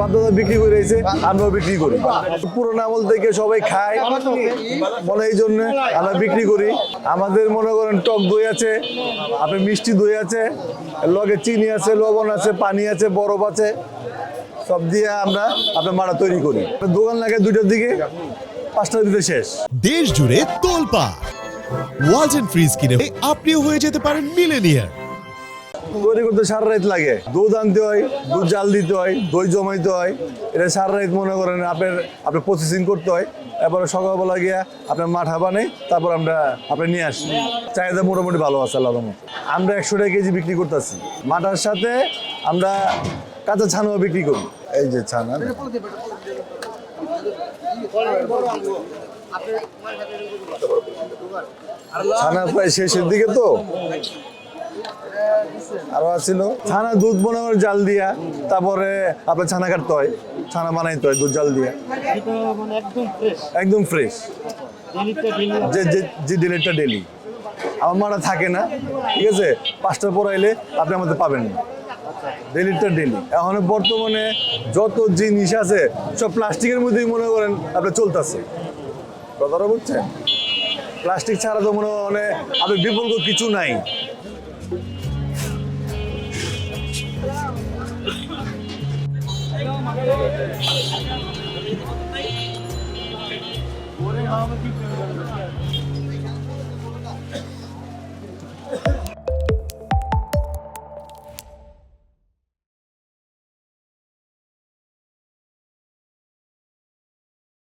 বাধ্যতা বিক্রি করে এসে আমরাও বিক্রি করি। পুরোনো আমল থেকে সবাই খায়। মনে এই জন্য আমরা বিক্রি করি। আমাদের মনে করেন টক দই আছে আপনার মিষ্টি দই আছে, লগে চিনি আছে, লবণ আছে, পানি আছে, বরফ আছে, সব দিয়ে আমরা আপনার মারা তৈরি করি। দোকান লাগে দুইটার দিকে পাঁচটার দিকে শেষ। দেশ জুড়ে তোলপা ওয়ালটন ফ্রিজ কিনে আপনিও হয়ে যেতে পারেন মিলেনিয়ার তৈরি করতে সারা রাত লাগে। দুধ আনতে হয়, দুধ জাল দিতে হয়, দই জমাইতে হয়। এটা সারা রাত মনে করেন আপনার আপনার প্রসেসিং করতে হয়। এরপরে সকালবেলা গিয়া আপনার মাঠা বানাই, তারপর আমরা আপনি নিয়ে আসি। চাহিদা মোটামুটি ভালো আছে আল্লাহ। আমরা একশো টাকা কেজি বিক্রি করতেছি। মাঠার সাথে আমরা কাঁচা ছানাও বিক্রি করি। এই যে ছানা। ছানা প্রায় শেষের দিকে তো। আরও আছিল। ছানা দুধ বানানোর জাল দিয়া তারপরে আপনার ছানা কাটতে হয়। ছানা বানাইতে হয় দুধ জাল দিয়া। মানে একদম ফ্রেশ যে যে- যে ডেলিটা ডেলি। আমার মারা থাকে না ঠিক আছে? পাঁচটার পর আইলে আপনি আমাদের পাবেন না। ডেলিটা ডেলি। এখন বর্তমানে যত জিনিস আছে সব প্লাস্টিকের মধ্যেই মনে করেন আপনার চলতেছে। কথাটা বুঝছেন? প্লাস্টিক ছাড়া তো মনে হয় মানে আপনার বিকল্প কিছু নাই। Thank you.